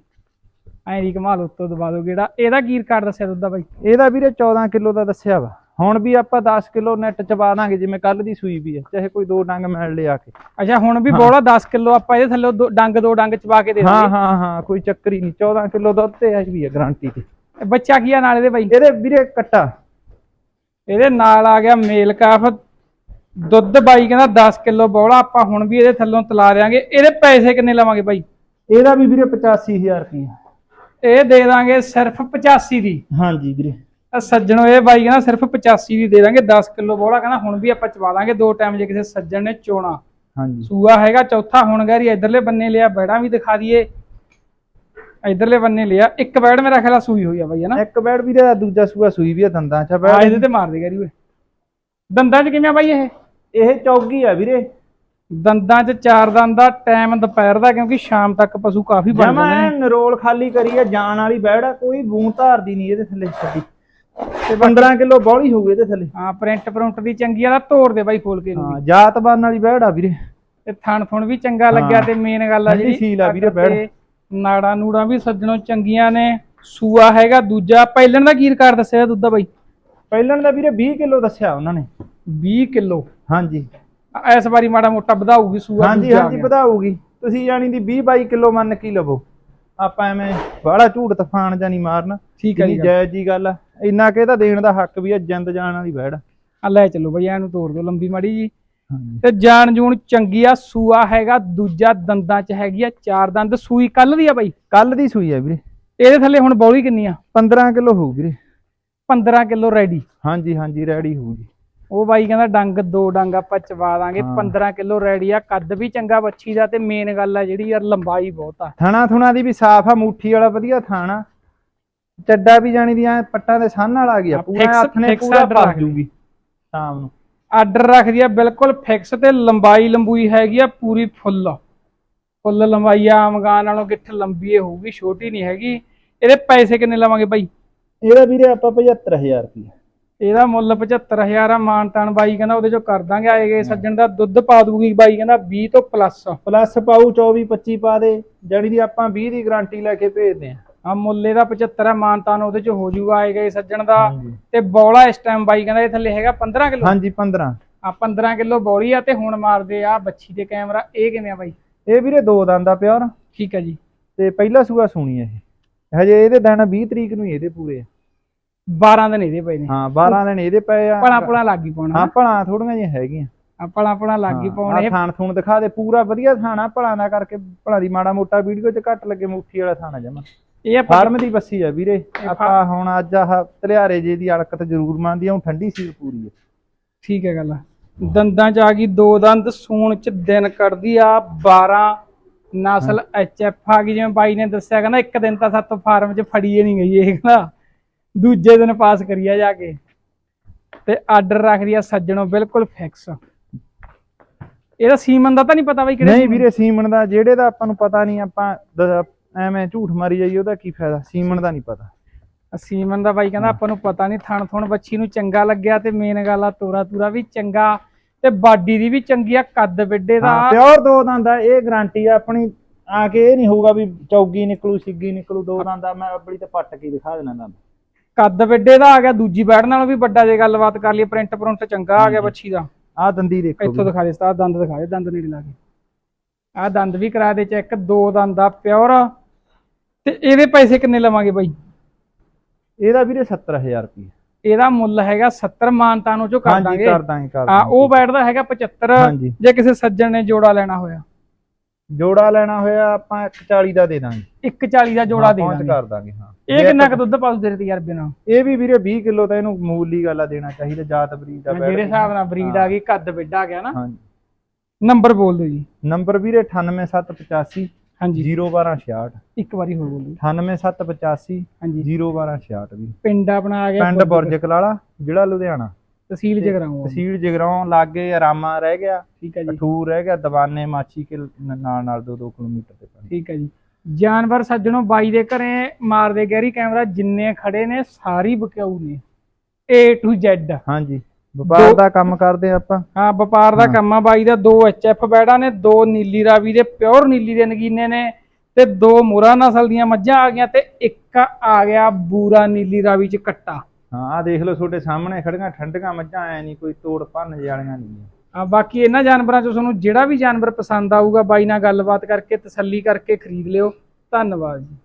ਐ ਨਹੀਂ ਕਮਾਲੋ ਉੱਤੋਂ ਦਬਾ ਦੋ ਕਿਹੜਾ ਇਹਦਾ ਕੀ ਰਿਕਾਰਡ ਦੱਸਿਆ ਦੁੱਧ ਦਾ ਬਾਈ? ਇਹਦਾ ਵੀਰੇ 14 ਕਿਲੋ ਦਾ ਦੱਸਿਆ ਵਾ। ਹੁਣ ਵੀ ਆਪਾਂ 10 ਕਿਲੋ ਨੈਟ ਚ ਪਾ ਦਾਂਗੇ ਜਿਵੇਂ ਕੱਲ ਦੀ ਸੂਈ ਵੀ ਆ ਚਾਹੇ ਕੋਈ ਦੋ ਡੰਗ ਮੈਲ ਲਿਆ ਕੇ। ਅੱਛਾ ਹੁਣ ਵੀ ਬੋਲਾ 10 ਕਿਲੋ ਆਪਾਂ ਇਹਦੇ ਥੱਲੇ ਦੋ- ਡੰਗ ਦੋ ਡੰਗ ਚਪਾ ਕੇ ਦੇ ਹਾਂ ਦਾਂਗੇ। ਹਾਂ ਹਾਂ ਕੋਈ ਚੱਕਰ ਹੀ ਨਹੀਂ 14 ਕਿਲੋ ਦੁੱਧ ਤੇ ਅੱਜ ਵੀ ਆ ਗਾਰੰਟੀ ਤੇ। ਬੱਚਾ ਕੀ ਆ ਨਾਲ ਇਹਦੇ ਬਾਈ? ਇਹਦੇ ਵੀਰੇ ਕੱਟਾ। ਇਹਦੇ ਨਾਲ ਆ ਗਿਆ ਮੇਲ ਕਾਫ। ਦੁੱਧ ਬਾਈ ਕਹਿੰਦਾ 10 ਕਿਲੋ ਬੋਲਾ ਆਪਾਂ ਹੁਣ ਵੀ ਇਹਦੇ ਥੱਲੋਂ ਤਲਾ ਦਿਆਂਗੇ। ਇਹਦੇ ਪੈਸੇ ਕਿੰਨੇ ਲਵਾਂਗੇ ਬਾਈ? ਇਹਦਾ ਵੀ ਵੀਰੇ 85000 ਰੁਪਏ ਇਹ ਦੇ ਦਾਂਗੇ ਸਿਰਫ 85 ਦੀ। ਹਾਂਜੀ ਵੀਰੇ। ਆ ਸੱਜਣੋ ਇਹ ਬਾਈ ਕਹਿੰਦਾ ਸਿਰਫ 85 ਦੀ ਦੇ ਦਾਂਗੇ 10 ਕਿਲੋ ਬੋਲਾ ਕਹਿੰਦਾ ਹੁਣ ਵੀ ਆਪਾਂ ਚਵਾ ਦਾਂਗੇ ਦੋ ਟਾਈਮ ਜੇ ਕਿਸੇ ਸੱਜਣ ਨੇ ਚੋਣਾ। ਹਾਂਜੀ। ਸੂਆ ਹੈਗਾ ਚੌਥਾ ਹੁਣ ਗੈਰੀ ਇਧਰਲੇ ਬੰਨੇ ਲਿਆ ਬੈੜਾਂ ਵੀ ਦਿਖਾ ਦਈਏ। ਇਧਰਲੇ ਬੰਨੇ ਲਿਆ ਇੱਕ ਬੈੜ ਮੇਰਾ ਖਿਆਲ ਆ ਸੂਈ ਹੋਈ ਆ ਬਾਈ ਹਨਾ ਇੱਕ ਬੈਡ ਵੀਰੇ ਦਾ ਦੂਜਾ ਸੂਆ ਸੂਈ ਵੀ ਆ ਦੰਦਾਂ ਚ ਆ ਬੈਡ ਇਹਦੇ ਤੇ ਮਾਰ ਦੇ ਗੈਰੀ ਓਏ। ਦੰਦਾਂ 'ਚ ਕਿਵੇਂ ਆ ਬਾਈ ਇਹ? ਇਹ ਚੌਗੀ ਆ ਵੀਰੇ। ਦੰਦਾਂ 'ਚ ਚਾਰ ਦੰਦ ਦਾ ਟਾਈਮ ਦੁਪਹਿਰ ਦਾ ਕਿਉਂਕਿ ਸ਼ਾਮ ਤੱਕ ਪਸ਼ੂ ਕਾਫੀ ਬਣ ਜਾਂਦੇ ਨੇ। ਨਰੋਲ ਖਾਲੀ ਕਰੀ ਆ ਜਾਣ ਵਾਲੀ ਬੈੜ ਆ ਕੋਈ ਬੂੰ ਧਾਰਦੀ ਨਹੀਂ ਇਹਦੇ ਥੱਲੇ ਛੱਡੀ। ਤੇ 15 ਕਿਲੋ ਬੌਲੀ ਹੋਊ ਇਹਦੇ ਥੱਲੇ। ਹਾਂ ਪ੍ਰਿੰਟ ਪ੍ਰਿੰਟ ਦੀ ਚੰਗੀ ਆ ਤੋੜ ਦੇ ਬਾਈ ਖੋਲ ਕੇ ਹਾਂ ਜਾਤਬਾਨ ਵਾਲੀ ਬੈੜ ਵੀਰੇ। ਤੇ ਥਣ ਥੁਣ ਵੀ ਚੰਗਾ ਲੱਗਿਆ। ਤੇ ਮੇਨ ਗੱਲ ਆ ਜਿਹੜੀ ਸੀਲ ਆ ਵੀਰੇ ਬੈੜ। ਨਾੜਾ ਨੂੜਾ ਵੀ ਸੱਜਣੋਂ ਚੰਗੀਆਂ ਨੇ। ਸੂਆ ਹੈਗਾ ਦੂਜਾ ਪਹਿਲਣ ਦਾ ਕੀ ਰਿਕਾਰਡ ਦੱਸਿਆ ਦੁੱਧ ਦਾ ਬਾਈ? ਪਹਿਲਣ ਦਾ ਵੀਰੇ 20 ਕਿਲੋ ਦੱਸਿਆ ਉਹਨਾਂ ਨੇ। 20 ਕਿਲੋ। ਹਾਂਜੀ। ਇਸ ਵਾਰੀ ਮਾੜਾ ਮੋਟਾ ਵਧਾਊਗੀ ਸੂਆ ਹਾਂਜੀ ਹਾਂਜੀ। ਵਧਾਊਗੀ। ਤੁਸੀਂ ਜਾਣੀ ਦੀ 20 22 ਕਿਲੋ ਮੰਨ ਕੇ ਲਵੋ। ਆਪਾਂ ਐਵੇਂ ਬਾਹਲਾ ਝੂਠ ਤਫਾਨ ਜਾਂ ਨਹੀਂ ਮਾਰਨਾ ਠੀਕ ਹੈ ਜੀ ਜਾਇਜ਼ ਜੀ ਗੱਲ ਆ। ਇੰਨਾ ਕਿ ਇਹਦਾ ਦੇਣ ਦਾ ਹੱਕ ਵੀ ਆ ਜਿੰਦ ਜਾਣ ਵਾਲੀ ਬੈੜ ਆ। ਲੈ ਚੱਲੋ ਬਈ ਇਹਨੂੰ ਤੋੜ ਦਿਓ ਲੰਬੀ ਮਾੜੀ ਜੀ। ਤੇ ਜਾਨ ਜੂਨ ਚੰਗੀ ਆ ਸੂਆ ਹੈਗਾ ਦੂਜਾ ਦੰਦਾਂ ਚ ਹੈਗੀ ਆ ਚਾਰ ਦੰਦ ਸੂਈ ਕੱਲ ਦੀ ਆ ਬਾਈ? ਕੱਲ ਦੀ ਸੂਈ ਆ ਵੀਰੇ। ਇਹਦੇ ਥੱਲੇ ਹੁਣ ਬੌਲੀ ਕਿੰਨੀ ਆ? 15 ਕਿਲੋ ਹੋਊ ਵੀਰੇ। 15 ਕਿਲੋ ਰੈਡੀ। ਹਾਂਜੀ ਹਾਂਜੀ ਰੈਡੀ ਹੋਊਗੀ। ਉਹ ਬਾਈ ਕਹਿੰਦਾ ਡੰਗ ਦੋ ਡੰਗ ਆਪਾਂ ਚਵਾ ਦਾਂਗੇ ਹਾਂ। 15 ਕਿਲੋ ਰੈਡੀ ਆ ਕੱਦ ਵੀ ਚੰਗਾ ਬੱਚੀ ਦਾ ਤੇ ਮੇਨ ਗੱਲ ਆ ਜਿਹੜੀ ਯਾਰ ਲੰਬਾਈ ਬਹੁਤ ਆ। ਥਣਾ ਥੁਣਾ ਦੀ ਵੀ ਸਾਫ਼ ਆ ਮੁੱਠੀ ਵਾਲਾ ਵਧੀਆ ਥਾਣਾ ਚੱਡਾ ਵੀ ਜਾਣੀ ਦੀ ਐ ਪੱਟਾਂ ਦੇ ਸੰਨ ਨਾਲ ਆ ਗਿਆ ਪੂਰਾ ਹੱਥ ਨੇ ਪੂਰਾ ਲਈ। ਜੂਗੀ ਸ਼ਾਮ ਨੂੰ। ਆਰਡਰ ਰੱਖਦੀ ਆ ਬਿਲਕੁਲ ਫਿਕਸ ਤੇ ਲੰਬਾਈ ਲੰਬੂਈ ਹੈਗੀ ਆ ਪੂਰੀ ਫੁੱਲ। ਫੁੱਲ ਲੰਬਾਈ ਆ ਗਾਂ ਨਾਲੋਂ ਗਿੱਠ ਲੰਬੀ ਇਹ ਹੋਊਗੀ ਛੋਟੀ ਨਹੀਂ ਹੈਗੀ। ਇਹਦੇ ਪੈਸੇ ਕਿੰਨੇ ਲਵਾਂਗੇ ਬਾਈ? ਇਹਦਾ ਵੀਰੇ ਆਪਾਂ 75000 ਰੁਪਏ ਇਹਦਾ ਮੁੱਲ 75000 ਆ ਮਾਨਤਾਨ ਬਾਈ ਕਹਿੰਦਾ ਉਹਦੇ ਚੋਂ ਕਰ ਦਾਂਗੇ ਆਏਗੇ ਸੱਜਣ ਦਾ ਦੁੱਧ ਪਾ ਦੂਗੀ ਬਾਈ ਕਹਿੰਦਾ 20 ਤੋਂ ਪਲੱਸ ਪਲੱਸ ਪਾਉ 24 25 ਪਾ ਦੇ ਜਾਣੀ ਦੀ ਆਪਾਂ 20 ਦੀ ਗਾਰੰਟੀ ਲੈ ਕੇ ਭੇਜਦੇ ਆ ਆ ਮੁੱਲ ਇਹਦਾ 75 ਆ ਮਾਨਤਾਨ ਉਹਦੇ ਚ ਹੋ ਜਾਊਗਾ ਆਏਗਾ ਸੱਜਣ ਦਾ। ਤੇ ਬੌਲਾ ਇਸ ਟਾਈਮ ਬਾਈ ਕਹਿੰਦਾ ਇਹ ਥੱਲੇ ਹੈਗਾ 15 ਕਿਲੋ? ਹਾਂਜੀ 15 ਆ 15 ਕਿਲੋ ਬੌਲੀ ਆ ਤੇ ਹੁਣ ਮਾਰਦੇ ਆ ਬੱਚੀ ਦੇ ਕੈਮਰਾ ਇਹ ਕਿਵੇਂ ਆ ਬਾਈ? ਇਹ ਵੀਰੇ ਦੋ ਦੰਦ ਆ ਪਿਓਰ। ਠੀਕ ਹੈ ਜੀ। ਤੇ ਪਹਿਲਾ ਸੂਆ ਸੁਣੀ ਇਹ। ਹਜੇ ਇਹਦੇ ਦਿਨ 20 ਤਰੀਕ ਨੂੰ ਹੀ ਇਹਦੇ ਪੂਰੇ ਆ। 12 ਦਿਨ ਇਹਦੇ ਪਏ ਨੇ। ਹਾਂ 12 ਦਿਨ ਇਹਦੇ ਪਏ ਆ। ਪਲਾ ਪਲਾ ਲੱਗ ਪਾਉਣਾ। ਹਾਂ ਭਲਾ ਥੋੜੀਆਂ ਜਿਹੀਆਂ ਹੈਗੀਆਂ। ਆ ਪਲਾ ਪਲਾ ਲੱਗ ਗਈ ਪਾਉਣ। ਇਹ ਥਾਣ ਥੂਣ ਦਿਖਾ ਦੇ ਪੂਰਾ ਵਧੀਆ ਥਾਣਾ ਭਲਾ ਦਾ ਕਰਕੇ ਭਲਾ ਦੀ ਮਾੜਾ ਮੋਟਾ ਵੀਡੀਓ 'ਚ ਘੱਟ ਲੱਗੇ ਮੁੱਠੀ ਵਾਲਾ ਥਾਣਾ ਜਮਾ। ਇਹ ਫਾਰਮ ਦੀ ਬੱਸੀ ਆ ਵੀਰੇ। ਆਪਾਂ ਹੁਣ ਅੱਜ ਆਹ ਤਲਿਆਰੇ ਜੇ ਦੀ ਅੜਕਤ ਜ਼ਰੂਰ ਮੰਨਦੀ ਆ ਉਹ ਠੰਡੀ ਸੀਲ ਪੂਰੀ ਆ। ਠੀਕ ਹੈ ਗੱਲ ਦੰਦਾਂ ਚ ਆ ਗਈ ਦੋ ਦੰਦ ਸੂਣ ਚ ਦਿਨ ਕੱਢਦੀ ਆ 12 ਨਸਲ ਐਚਐਫ ਆ ਗਈ ਜਿਵੇਂ ਬਾਈ ਨੇ ਦੱਸਿਆ ਕਹਿੰਦਾ ਇੱਕ ਦਿਨ ਤਾਂ ਸਾਤੋਂ ਫਾਰਮ ਚ ਫੜੀਏ ਨਹੀਂ ਗਈ ਇਹ ਕਹਿੰਦਾ। ਦੂਜੇ ਦਿਨ ਪਾਸ ਕਰੀਆ ਜਾ ਕੇ। ਤੇ ਆਰਡਰ ਰੱਖਦੀ ਆ ਸੱਜਣੋ ਬਿਲਕੁਲ ਫਿਕਸ ਇਹਦਾ ਸੀਮਨ ਦਾ ਤਾਂ ਨਹੀਂ ਪਤਾ ਬਾਈ ਕਿਹੜੇ ਨਹੀਂ? ਵੀਰੇ ਸੀਮਨ ਦਾ ਜਿਹੜੇ ਦਾ ਆਪਾਂ ਨੂੰ ਪਤਾ ਨਹੀਂ ਆਪਾਂ ਐਵੇਂ ਝੂਠ ਮਾਰੀ ਜਾਈਏ ਉਹਦਾ ਕੀ ਫਾਇਦਾ? ਸੀਮਨ ਦਾ ਨਹੀਂ ਪਤਾ। ਸੀਮਨ ਦਾ ਬਾਈ ਕਹਿੰਦਾ ਆਪਾਂ ਨੂੰ ਪਤਾ ਨਹੀਂ ਥਣ ਥਣ ਬੱਚੀ ਨੂੰ ਚੰਗਾ ਲੱਗਿਆ ਤੇ ਮੇਨ ਗੱਲ ਆ ਤੋਰਾ ਤੂਰਾ ਵੀ ਚੰਗਾ ਤੇ ਬਾਡੀ ਦੀ ਵੀ ਚੰਗੀ ਆ ਕੱਦ ਵਿੱਡੇ ਦਾ। ਪਿਓਰ ਦੋ ਦੰਦ ਇਹ ਗਾਰੰਟੀ ਆ ਆਪਣੀ ਆ ਕੇ ਇਹ ਨਹੀਂ ਹੋਊਗਾ ਵੀ ਚੌਗੀ ਨਿਕਲੂ ਸਿੱਗੀ ਨਿਕਲੂ ਦੋ ਦੰਦ ਮੈਂ ਆਪਣੀ ਤੇ ਪੱਟ ਕੇ ਦਿਖਾ ਦੇਣਾ ਦੰਦ। ਕੱਦ ਵੱਡੇ ਦਾ ਆ ਗਿਆ ਦੂਜੀ ਬੈੜ ਨਾਲੋਂ ਵੀ ਵੱਡਾ ਜੇ ਗੱਲਬਾਤ ਕਰ ਲਈ ਪ੍ਰਿੰਟ ਪ੍ਰਿੰਟ ਚੰਗਾ ਆ ਗਿਆ ਬੱਚੀ ਦਾ। ਆ ਦੰਦੀ ਦੇਖੋ ਇੱਥੋਂ। ਦਿਖਾ ਦੇ ਸਤਾ ਦੰਦ ਦਿਖਾ ਦੇ ਦੰਦ ਨੇੜੇ ਲਾ ਕੇ। ਆ ਦੰਦ ਵੀ ਕਰਾ ਦੇ ਚੈੱਕ ਦੋ ਦੰਦ ਆ ਪਿਓਰ ਤੇ ਇਹਦੇ ਪੈਸੇ ਕਿੰਨੇ ਲਵਾਂਗੇ ਬਾਈ? ਇਹਦਾ ਵੀਰੇ 70000 ਰੁਪਏ ਇਹਦਾ ਮੁੱਲ ਹੈਗਾ 70 ਮਾਨਤਾ ਨੂੰ ਚੋਂ ਕਰ ਹਾਂਜੀ ਦਾਂਗੇ। ਕਰ ਦਾਂਗੇ ਕਰ ਹਾਂ ਉਹ ਬੈਠਦਾ ਹੈਗਾ 75 ਹਾਂਜੀ। ਜੇ ਕਿਸੇ ਸੱਜਣ ਨੇ ਜੋੜਾ ਲੈਣਾ ਹੋਇਆ। ਜੋੜਾ ਲੈਣਾ ਹੋਇਆ ਆਪਾਂ 140 ਦਾ ਦੇ ਦਾਂਗੇ। 140 ਦਾ ਜੋੜਾ ਦੇ ਪਹੁੰਚ ਦਾਂਗੇ। ਕਰ ਦਾਂਗੇ ਹਾਂ। ਇਹ ਕਿੰਨਾ ਕੁ ਦੁੱਧ ਪਾਉ ਤੇਰੇ ਤਜਰਬੇ ਨਾਲ ਇਹ ਵੀ ਵੀਰੇ 20 ਕਿਲੋ ਤਾਂ ਇਹਨੂੰ ਮੂਲੀ ਗਾਲਾ ਦੇਣਾ ਚਾਹੀਦਾ ਜਾਤ ਬਰੀਡ ਦਾ ਜਿਹੜੇ ਹਿਸਾਬ ਨਾਲ ਬਰੀਡ ਆ ਗਈ ਕੱਦ ਵੱਡਾ ਆ ਗਿਆ ਨਾ। ਹਾਂਜੀ। ਨੰਬਰ ਬੋਲ ਦਿਓ ਜੀ। ਨੰਬਰ ਵੀਰੇ 98785 ਹਾਂਜੀ। 01266 ਇੱਕ ਵਾਰੀ ਹੋਰ ਬੋਲੋ 98785 ਹਾਂਜੀ। 01266 ਵੀ। ਪਿੰਡ ਆਪਣਾ ਆ ਗਿਆ ਪਿੰਡ ਬੁਰਜ ਕਲਾਲਾ ਜ਼ਿਲ੍ਹਾ ਲੁਧਿਆਣਾ। ਤਹਿਸੀਲ ਜਗਰਾਉਂ ਤਹਿਸੀਲ ਜਗਰਾਉਂ ਲਾਗੇ ਆਰਾਮਾ ਰਹਿ ਗਿਆ। ਠੀਕ ਹੈ ਜੀ। ਅਠੂਰ ਰਹਿ ਗਿਆ ਦਵਾਨੇ ਮਾਛੀ ਕੇ ਨਾਲ ਨਾਲ 2-2 ਕਿਲੋਮੀਟਰ ਤੇ ਠੀਕ ਹੈ ਜੀ। ਜਾਨਵਰ ਸੱਜਣੋਂ ਬਾਈ ਦੇ ਘਰੇ ਮਾਰਦੇ ਗੈਰੀ ਕੈਮਰਾ ਜਿੰਨੇ ਖੜੇ ਨੇ ਸਾਰੀ ਬਕਿਆਊ ਨੇ। A to Z ਹਾਂਜੀ। ਵਪਾਰ ਦਾ ਕੰਮ ਕਰਦੇ ਆ ਆਪਾਂ। ਹਾਂ ਵਪਾਰ ਦਾ ਕੰਮ ਆ ਬਾਈ ਦਾ ਦੋ ਐਫ ਬੈੜਾਂ ਨੇ ਦੋ ਨੀਲੀ ਰਾਵੀ ਦੇ ਪਿਓਰ ਨੀਲੀ ਦੇ ਨਗੀਨੇ ਨੇ ਤੇ ਦੋ ਮੁਰਾ ਨਸਲ ਦੀਆਂ ਮੱਝਾਂ ਆ ਗਈਆਂ ਤੇ ਇੱਕ ਆ ਗਿਆ ਬੂਰਾ ਨੀਲੀ ਰਾਵੀ ਚ ਕੱਟਾ। ਹਾਂ ਆ ਦੇਖ ਲਓ ਤੁਹਾਡੇ ਸਾਹਮਣੇ ਖੜੀਆਂ ਠੰਡੀਆਂ ਮੱਝਾਂ ਐ ਨਹੀਂ ਕੋਈ ਤੋੜ ਭੰਨ ਵਾਲੀਆਂ ਨਹੀਂ ਬਾਕੀ ਇਹਨਾਂ ਜਾਨਵਰਾਂ ਚੋਂ ਤੁਹਾਨੂੰ ਜਿਹੜਾ ਵੀ ਜਾਨਵਰ ਪਸੰਦ ਆਊਗਾ, ਬਾਈ ਨਾਲ ਗੱਲਬਾਤ ਕਰਕੇ ਤਸੱਲੀ ਕਰਕੇ ਖਰੀਦ ਲਿਓ। ਧੰਨਵਾਦ ਜੀ।